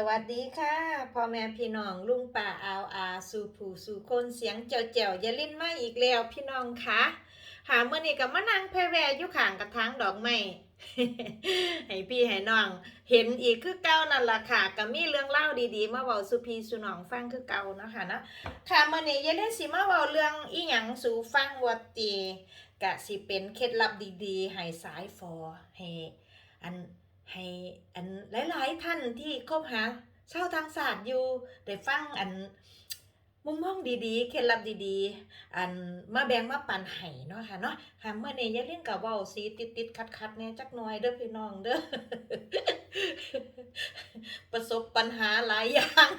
สวัสดีค่ะพ่อแม่พี่น้องลุงป่าอาวอาสู่ผู้สู่คนเสียงเจ๋วเจ๋วอย่าลิ้นมาอีกแล้วพี่น้องคะหาเมื่อนี้กับมานั่งแพรแวอยู่ข้างกระถางดอกไม้ให้พี่ให้น้อง เห็นอีกคือเก่านั่นล่ะค่ะก็มีเรื่องเล่าดีๆมาเว้าสู่พี่สู่น้องฟังคือเก่าเนาะคะเนาะค่ะมื่อนี้อย่าเล่นสิมาเว้าเรื่องอีหยังสู่ฟังวัดตีกะสิเป็นเคล็ดลับดีๆให้สายฟอให้อัน ให้อันหลาย ๆ ท่านที่คบหาเช่าทางศาสตร์อยู่ได้ฟังอันมุมมองดีๆ เคล็ดลับดีๆ อันมาแบ่งมาปันให้เนาะค่ะเนาะหาเมื่อเนี้อย่าเล่นกับเว้าสีติดๆคัดๆเนี่ยจักหน่อยเด้อพี่น้องเด้อประสบปัญหาหลายอย่าง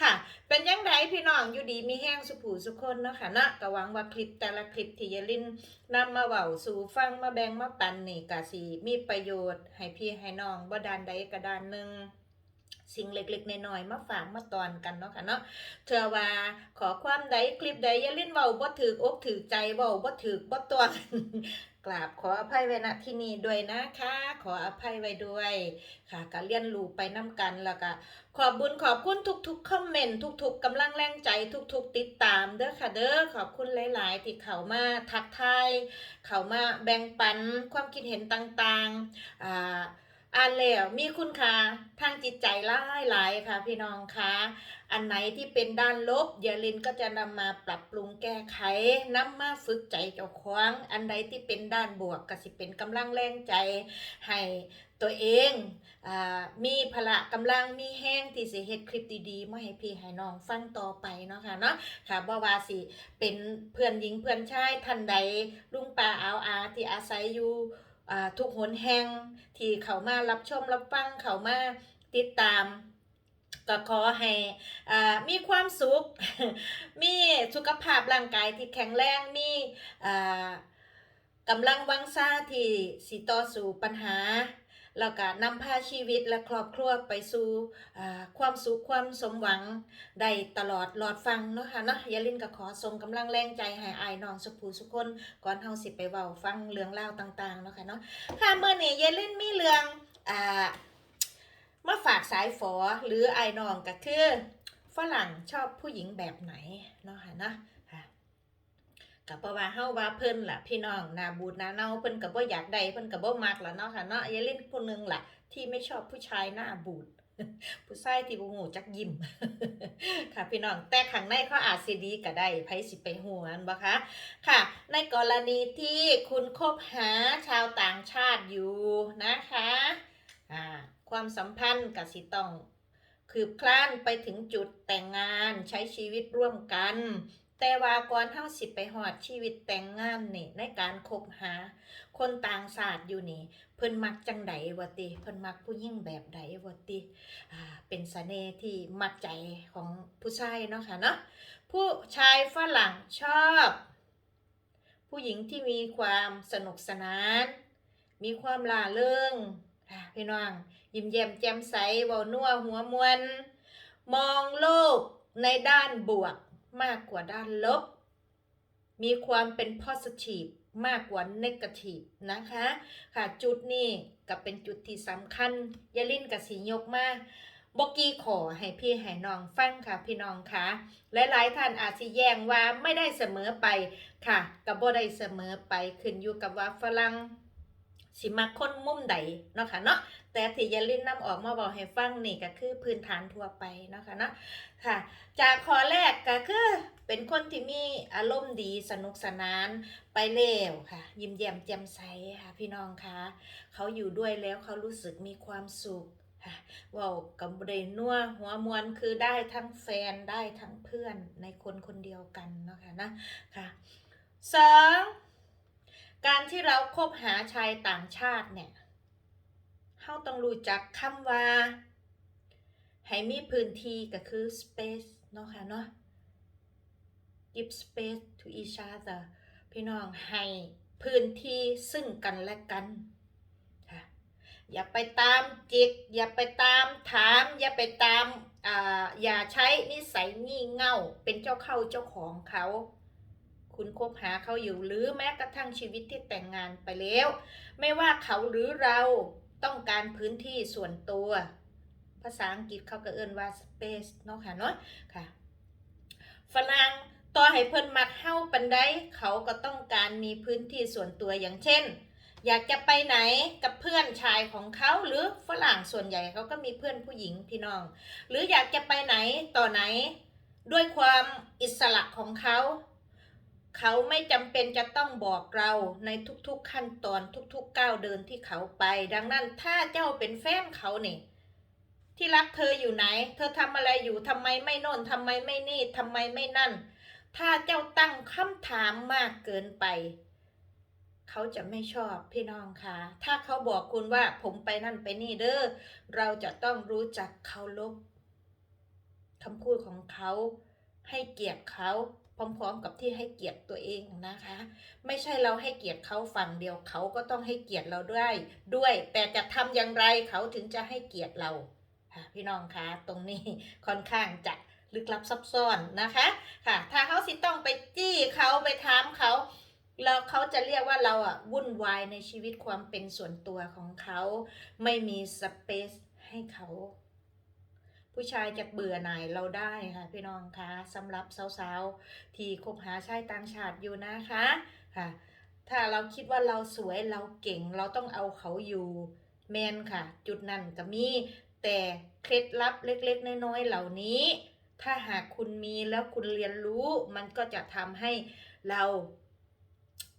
ค่ะ เป็นยังไงพี่น้องอยู่ดีมีแห้งสุผูสุคนเนาะค่ะเนาะก็หวังว่าคลิปแต่ละคลิปที่ยลินนำมาเว้าสู่ฟังมาแบ่งมาปันนี่ก็สิมีประโยชน์ ให้พี่ให้น้องบ่ดานใดก็ดานหนึ่งสิ่งเล็กๆน้อยๆมาฝากมาตอนกันเนาะค่ะเนาะเชื่อว่าขอความใดคลิปใดอย่าลิ้นเว้าบ่ถืออกถือใจเว้าบ่ถือบ่ตอน กราบขออภัยไว้ณที่นี้ด้วยนะคะ ขออภัยไว้ด้วยค่ะก็เรียนรู้ไปน้ำกันแล้วก็ขอบบุญขอบคุณทุกๆคอมเมนต์ทุกๆกำลังแรงใจทุกๆ ติดตามเด้อค่ะเด้อขอบคุณหลาย ๆ ที่เขามาทักทายเขามาแบ่งปันความคิดเห็นต่างๆอ่า อ่านแล้วมีคุณค่าทางจิตใจหลายหลายค่ะ พี่น้องคะอันไหนที่เป็นด้านลบยาลินก็จะนำมาปรับปรุงแก้ไขนำมาฝึกใจเจ้าของ อันใดที่เป็นด้านบวกก็สิเป็นกำลังแรงใจให้ตัวเองอมีพละกำลังมีแห้งที่สิเฮ็ดคลิปดีๆมาให้พี่ให้น้องฟังต่อไปเนาะค่ะเนาะค่ะบ่ว่าสิเป็นเพื่อนหญิงเพื่อนชายท่านใดลุงป้าอาวอาที่อาศัยอยู่ ทุกหนแห่งที่เขามารับชมรับฟังเขามาติดตาม ก็ขอให้อ่ามีความสุข มีสุขภาพร่างกายที่แข็งแรงมีอ่ากำลังวังซ่าที่สิต่อสู่ปัญหา แล้วก็นำพาชีวิตและครอบครัวไปสู่ความสุขความสมหวังได้ตลอดหลอดฟังเนาะค่ะเนาะยาลินก็ขอส่งกำลังแรงใจให้อายน้องสุภูสุคนก่อนเฮาสิไปเว้าฟังเรื่องราต่างๆเนาะค่ะเนาะค่ะเมื่อนี้ยาลินมีเรื่องอ่ามาฝากสายฝอหรืออายน้องก็คือฝรั่งชอบผู้หญิงแบบไหนเนาะค่ะเนาะ กับเพราะว่าเฮาว่าเพิ่นล่ะ พี่น้องหนาบูดหนาเน่าเพิ่นก็บ่อยากได้เพิ่นก็บ่มักล่ะเนาะค่ะเนาะอย่าเล่นผู้หนึงล่ะ ที่ไม่ชอบผู้ชายหน้าบูดผู้ชายที่บ่ฮู้จักยิ้มค่ะพี่น้องแต่ข้างในเขาอาจสิดีก็ได้ไผสิไปฮู้อันบ่คะค่ะ ในกรณีที่คุณคบหาชาวต่างชาติอยู่นะคะอ่าความสัมพันธ์ก็สิต้องคืบคลานไปถึงจุดแต่งงานใช้ชีวิตร่วมกัน แต่ว่าก่อนเฮาสิไปหอดชีวิตแต่งงานนี่ในการคบหา คนต่างชาติอยู่นี่ เพิ่นมักจังใดวะติเพิ่นมักผู้หญิงแบบใดวะติอ่าเป็นเสน่ห์ที่มัดใจของผู้ชายเนาะค่ะเนาะผู้ชายฝรั่งชอบ ผู้หญิงที่มีความสนุกสนาน มีความล่าเริงพี่น้องยิ้มแย้มแจ่มใสเว้านัวหัวมวน มองโลกในด้านบวก มากกว่าด้านลบ มีความเป็น positive มากกว่า negative นะคะ ค่ะจุดนี้ก็เป็นจุดที่สำคัญยาลินกับสียกมาบกกี้ขอให้พี่ให้น้องฟังค่ะพี่น้องค่ะหลายๆท่านอาจสิแย้งว่าไม่ได้เสมอไปค่ะกับบ่ได้เสมอไปขึ้นอยู่กับว่าฝรั่ง สิมาค้นมุมใดเนาะค่ะเนาะแต่ที่ยาลินนำออกมาบอกให้ฟังนี่ก็คือพื้นฐานทั่วไปเนาะคะเนาะค่ะ จากข้อแรกก็คือเป็นคนที่มีอารมณ์ดีสนุกสนานไปเร็วค่ะ ยิ้มแย้มแจ่มใสค่ะพี่น้องคะเขาอยู่ด้วยแล้วเขารู้สึกมีความสุขค่ะว่ากับเดนัวหัวมวนคือได้ทั้งแฟนได้ทั้งเพื่อนในคนคนเดียวกันเนาะค่ะนะค่ะสอง การที่เราคบหาชายต่างชาติเนี่ยเฮาต้องรู้จักคำว่า ให้มีพื้นที่ก็คือ space เนาะค่ะเนาะ give space to each other พี่น้องให้พื้นที่ซึ่งกันและกันค่ะอย่าไปตามจิก อย่าไปตามถาม อย่าไปตาม อ่า อย่าใช้นิสัยงี่เง่า เป็นเจ้าเข้าเจ้าของเขา คุณคบหาเขาอยู่หรือแม้กระทั่งชีวิตที่แต่งงานไปแล้ว ไม่ว่าเขาหรือเราต้องการพื้นที่ส่วนตัว ภาษาอังกฤษเขาก็เอิ้นว่า space เนาะค่ะเนาะค่ะฝรั่งต่อให้เพิ่นมักเฮาปันใดเขาก็ต้องการมีพื้นที่ส่วนตัวอย่างเช่น อยากจะไปไหนกับเพื่อนชายของเขาหรือฝรั่งส่วนใหญ่เขาก็มีเพื่อนผู้หญิงพี่น้อง หรืออยากจะไปไหนต่อไหน ด้วยความอิสระของเขา เขาไม่จำเป็นจะต้องบอกเราในทุกๆขั้นตอนทุกๆก้าวเดินที่เขาไป ดังนั้นถ้าเจ้าเป็นแฟนเขาเนี่ยที่รักเธออยู่ไหน เธอทำอะไรอยู่ทำไมไม่โน่นทำไมไม่นี่ทำไมไม่นั่น ถ้าเจ้าตั้งคำถามมากเกินไป เขาจะไม่ชอบพี่น้องค่ะถ้าเขาบอกคุณว่าผมไปนั่นไปนี่เด้อเราจะต้องรู้จักเคารพคำพูดของเขา ให้เกียรติเขา พร้อม ๆ กับที่ให้เกียรติตัวเองนะคะ ไม่ใช่เราให้เกียรติเขาฝั่งเดียวเขาก็ต้องให้เกียรติเราด้วยด้วย แต่จะทำอย่างไรเขาถึงจะให้เกียรติเราค่ะพี่น้องคะตรงนี้ค่อนข้างจะลึกลับซับซ้อนนะคะค่ะ ถ้าเขาสิต้องไปจี้เขาไปถามเขาแล้วเขาจะเรียกว่าเราอะวุ่นวายในชีวิตความเป็นส่วนตัวของเขา ไม่มีสเปซให้เขา ผู้ชายจะเบื่อหน่ายเราได้ค่ะพี่น้องคะสำหรับสาวๆที่คบหาชายต่างชาติอยู่นะคะค่ะ ถ้าเราคิดว่าเราสวยเราเก่งเราต้องเอาเขาอยู่แมนค่ะ จุดนั้นก็มี แต่เคล็ดลับเล็กๆน้อยๆเหล่านี้ ถ้าหากคุณมีแล้วคุณเรียนรู้ มันก็จะทำให้เรา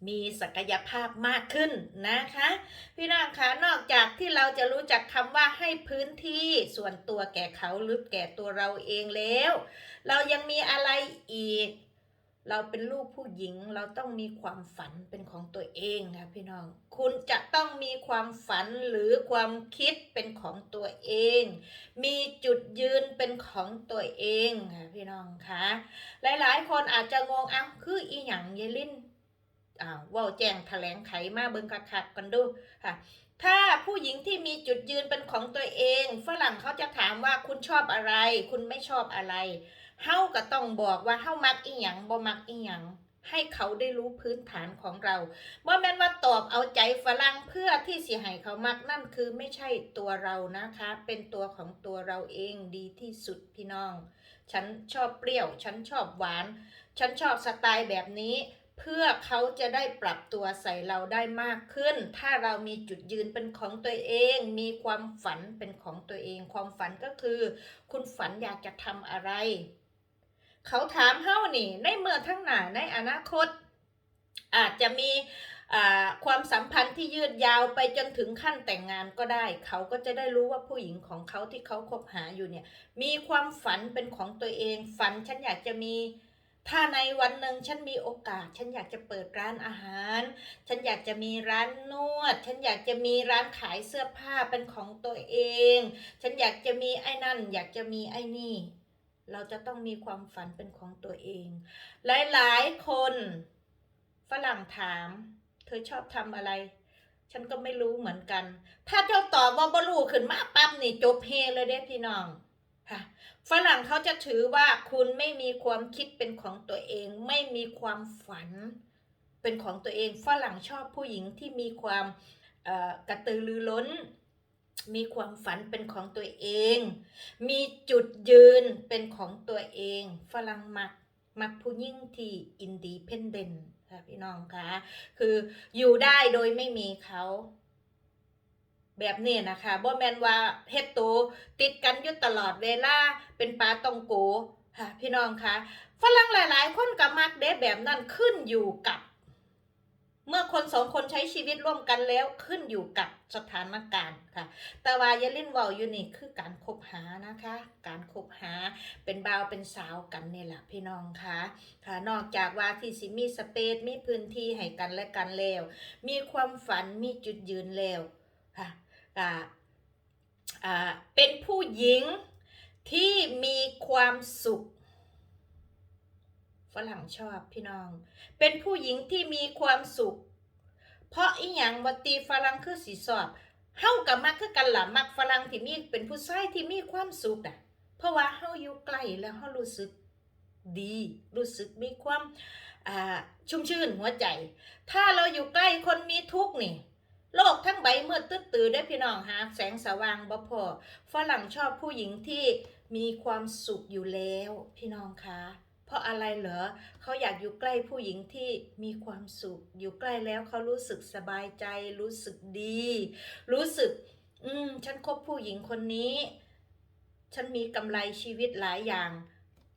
มีศักยภาพมากขึ้นนะคะ พี่น้องคะนอกจากที่เราจะรู้จักคำว่าให้พื้นที่ส่วนตัวแก่เขาหรือแก่ตัวเราเองแล้ว เรายังมีอะไรอีก เราเป็นลูกผู้หญิงเราต้องมีความฝันเป็นของตัวเองนะพี่น้อง คุณจะต้องมีความฝันหรือความคิดเป็นของตัวเอง มีจุดยืนเป็นของตัวเองค่ะพี่น้องคะหลายๆ คนอาจจะงงอ้าวคืออีหยังเยลิน วเว่าแจ้งแถลงไขมาเบิ่งคักๆกันดูค่ะ ถ้าผู้หญิงที่มีจุดยืนเป็นของตัวเอง ฝรั่งเขาจะถามว่าคุณชอบอะไร คุณไม่ชอบอะไรเฮาก็ต้องบอกว่าเฮามักอีหยังบ่มักอีหยังให้เขาได้รู้พื้นฐานของเราบ่แม่นว่าตอบเอาใจฝรั่งเพื่อที่สิให้เขามักนั่นคือไม่ใช่ตัวเรานะคะ เป็นตัวของตัวเราเองดีที่สุดพี่น้อง ฉันชอบเปรี้ยว ฉันชอบหวาน ฉันชอบสไตล์แบบนี้ เพื่อเขาจะได้ปรับตัวใส่เราได้มากขึ้น ถ้าเรามีจุดยืนเป็นของตัวเอง มีความฝันเป็นของตัวเอง ความฝันก็คือ คุณฝันอยากจะทำอะไร เขาถามเฮ้านี่ ในเมื่อทั้งหนาในอนาคต อาจจะมีความสัมพันธ์ที่ยืดยาวไปจนถึงขั้นแต่งงานก็ได้ เขาก็จะได้รู้ว่าผู้หญิงของเขาที่เขาคบหาอยู่เนี่ย มีความฝันเป็นของตัวเอง ฝันฉันอยากจะมี ถ้าในวันหนึ่งฉันมีโอกาส ฉันอยากจะเปิดร้านอาหาร ฉันอยากจะมีร้านนวด ฉันอยากจะมีร้านขายเสื้อผ้าเป็นของตัวเอง ฉันอยากจะมีไอ้นั่น อยากจะมีไอ้นี่ เราจะต้องมีความฝันเป็นของตัวเอง หลายๆคนฝรั่งถาม เธอชอบทำอะไร ฉันก็ไม่รู้เหมือนกัน ถ้าเจ้าตอบว่าบรู้ขึ้นมาปั๊บนี่จบเฮเลยเด้พี่น้อง ฝรั่งเขาจะถือว่าคุณไม่มีความคิดเป็นของตัวเอง ไม่มีความฝันเป็นของตัวเอง ฝรั่งชอบผู้หญิงที่มีความกระตือรือร้น มีความฝันเป็นของตัวเอง มีจุดยืนเป็นของตัวเอง ฝรั่งมักมักผู้ยิ่งที่อินดีเพนเดนค่ะพี่น้องคะคืออยู่ได้โดยไม่มีเขา แบบนี้นะคะบ่แมนว่าเฮ็ดตวติดกันอยู่ตลอดเวลาเป็นปลาตองโกค่ะพี่น้องคะฝรั่งหลาย ๆ คนก็มักเด้แบบนั้นขึ้นอยู่กับ เมื่อคนสองคนใช้ชีวิตร่วมกันแล้วขึ้นอยู่กับสถานการณ์ค่ะ แต่ว่ายาลินวาอยู่นี่คือการคบหานะคะ การคบหาเป็นบ่าวเป็นสาวกันนี่แหละพี่น้องคะค่ะ นอกจากว่าที่สิมีสเปซมีพื้นที่ให้กันและกันแล้ว มีความฝันมีจุดยืนแล้วค่ะ เป็นผู้หญิงที่มีความสุขฝรั่งชอบพี่น้อง เป็นผู้หญิงที่มีความสุข เพราะอีหยังวัตีฝรั่งคือสีสอบเฮากับมักคือกันหล่ะมักฝรั่งที่มีเป็นผู้ชายที่มีความสุขอะ เพราะว่าเฮาอยู่ใกล้แล้วเฮารู้สึกดี รู้สึกมีความชุ่มชื่นหัวใจ ถ้าเราอยู่ใกล้คนมีทุกข์นี่ โลกทั้งใบเมืดตึ๊ดตื่นได้พี่น้องหาแสงสว่างบ่พอฝรั่งชอบผู้หญิงที่มีความสุขอยู่แล้วพี่น้องคะเพราะอะไรเหรอเขาอยากอยู่ใกล้ผู้หญิงที่มีความสุข อยู่ใกล้แล้วเขารู้สึกสบายใจ รู้สึกดี รู้สึก อืม ฉันคบผู้หญิงคนนี้ ฉันมีกำไรชีวิตหลายอย่าง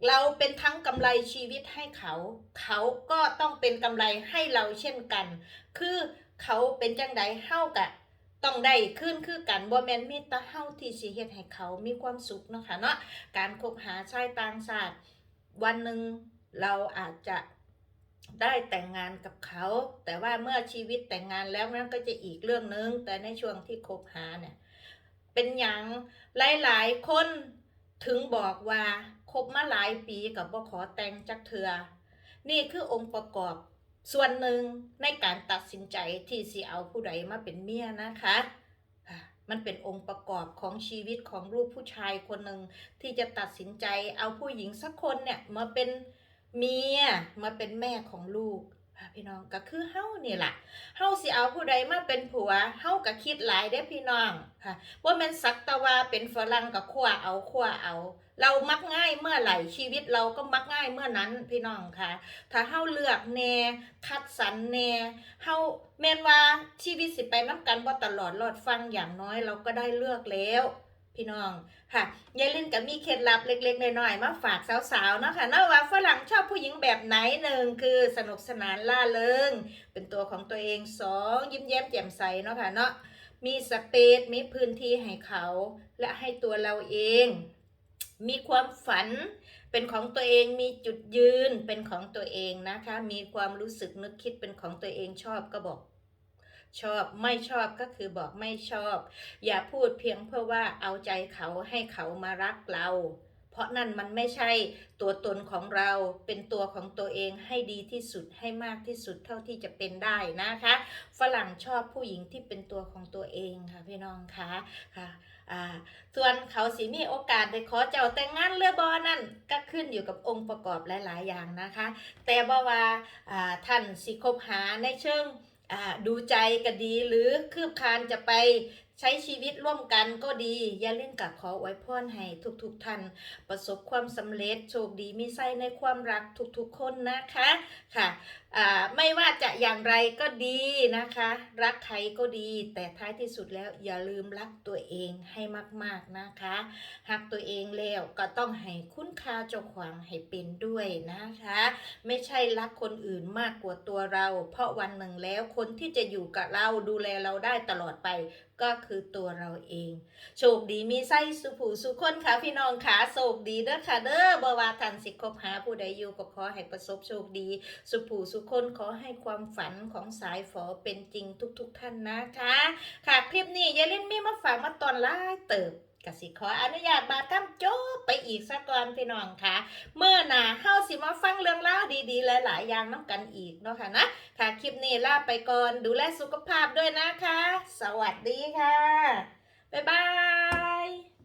เราเป็นทั้งกำไรชีวิตให้เขา เขาก็ต้องเป็นกำไรให้เราเช่นกัน คือ เขาเป็นจังใดเฮากะต้องได้ขึ้นคือกันบ่แม่นมีแต่เฮาที่สิเฮ็ดให้เขามีความสุขเนาะค่ะเนาะการคบหาชายต่างชาติวันหนึ่งเราอาจจะได้แต่งงานกับเขา แต่ว่าเมื่อชีวิตแต่งงานแล้วนั่นก็จะอีกเรื่องนึง แต่ในช่วงที่คบหาเนี่ยเป็นอย่างหลายๆคนถึงบอกว่าคบมาหลายปีกับบ่ขอแต่งจักเทือนี่คือองค์ประกอบ ส่วนหนึ่งในการตัดสินใจที่สิเอาผู้ใดมาเป็นเมียนะคะมันเป็นองค์ประกอบของชีวิตของลูกผู้ชายคนหนึ่งที่จะตัดสินใจเอาผู้หญิงสักคนเนี่ยมาเป็นเมียมาเป็นแม่ของลูกพี่น้องก็คือเฮ้านี่แหละเฮ้าสิเอาผู้ใดมาเป็นผัวเฮ้าก็คิดหลายได้พี่น้องค่ะว่ามันสักตะว่าเป็นฝรั่งกับขั้วเอาขั้วเอา เรามักง่ายเมื่อไหร่ชีวิตเราก็มักง่ายเมื่อนั้นพี่น้องค่ะ ถ้าเฮาเลือกแน่คัดสรรแน่เฮาแม่นว่าชีวิตสิไปน้ำกันบ่ตลอดรอดฟังอย่างน้อยเราก็ได้เลือกแล้วพี่น้องค่ะยายลินก็มีเคล็ดลับเล็ก ๆ น้อยๆมาฝากสาวๆเนาะค่ะเนาะว่าฝรั่งชอบผู้หญิงแบบไหนหนึ่งคือสนุกสนานล่าเริง เป็นตัวของตัวเองสองยิ้มแย้มแจ่มใสเนาะค่ะเนาะมีสเปซมีพื้นที่ให้เขา และให้ตัวเราเอง มีความฝันเป็นของตัวเองมีจุดยืนเป็นของตัวเองนะคะ มีความรู้สึกนึกคิดเป็นของตัวเองชอบก็บอกชอบไม่ชอบก็คือบอกไม่ชอบ อย่าพูดเพียงเพื่อว่าเอาใจเขาให้เขามารักเรา เพราะนั่นมันไม่ใช่ตัวตนของเราเป็นตัวของตัวเองให้ดีที่สุดให้มากที่สุดเท่าที่จะเป็นได้นะคะ ฝรั่งชอบผู้หญิงที่เป็นตัวของตัวเองค่ะพี่น้องคะค่ะ อ่าส่วนเขาสิมีโอกาสได้ขอเจ้าแต่งงานเรือบอนั่นก็ขึ้นอยู่กับองค์ประกอบหลาย ๆ อย่างนะคะ แต่บ่ว่าอ่าท่านสิคบหาในเชิงอ่าดูใจก็ดีหรือคืบคลานจะไปใช้ชีวิตร่วมกันก็ดี อย่าเล่นกับขอไว้พรให้ทุกๆท่านประสบความสำเร็จโชคดีมีไส้ในความรักทุกๆคนนะคะค่ะไม่ว่าจะอย่างไรก็ดีนะคะ รักใครก็ดี แต่ท้ายที่สุดแล้วอย่าลืมรักตัวเองให้มาก ๆนะคะหักตัวเองแล้วก็ต้องให้คุณค่าเจ้าของให้เป็นด้วยนะคะ ไม่ใช่รักคนอื่นมากกว่าตัวเรา เพราะวันหนึ่งแล้วคนที่จะอยู่กับเราดูแลเราได้ตลอดไปก็คือตัวเราเอง โชคดีมีไส้สุผูสุคนค่ะพี่น้องค่ะโชคดีเด้อค่ะเด้อบ่ว่าท่านสิคบหาผู้ใดอยู่ก็ขอให้ประสบโชคดี สุผูสุุคนขอให้ความฝันของสายฝอเป็นจริงทุกๆทท่านนะคะ ค่ะคลิปนี้ยายเล่นมีมาฝากมาตอนล่าเติบกสิขออนุญาตบาดก้ำโจ้ไปอีกสักก่อนพี่น้องค่ะ เมื่อหนาเฮาสิมาฟังเรื่องราวดีๆ หลายๆอย่างน้ำกันอีกเนาะค่ะนะ ค่ะ คลิปนี้ลาไปก่อนดูแลสุขภาพด้วยนะคะ สวัสดีค่ะ บ๊ายบาย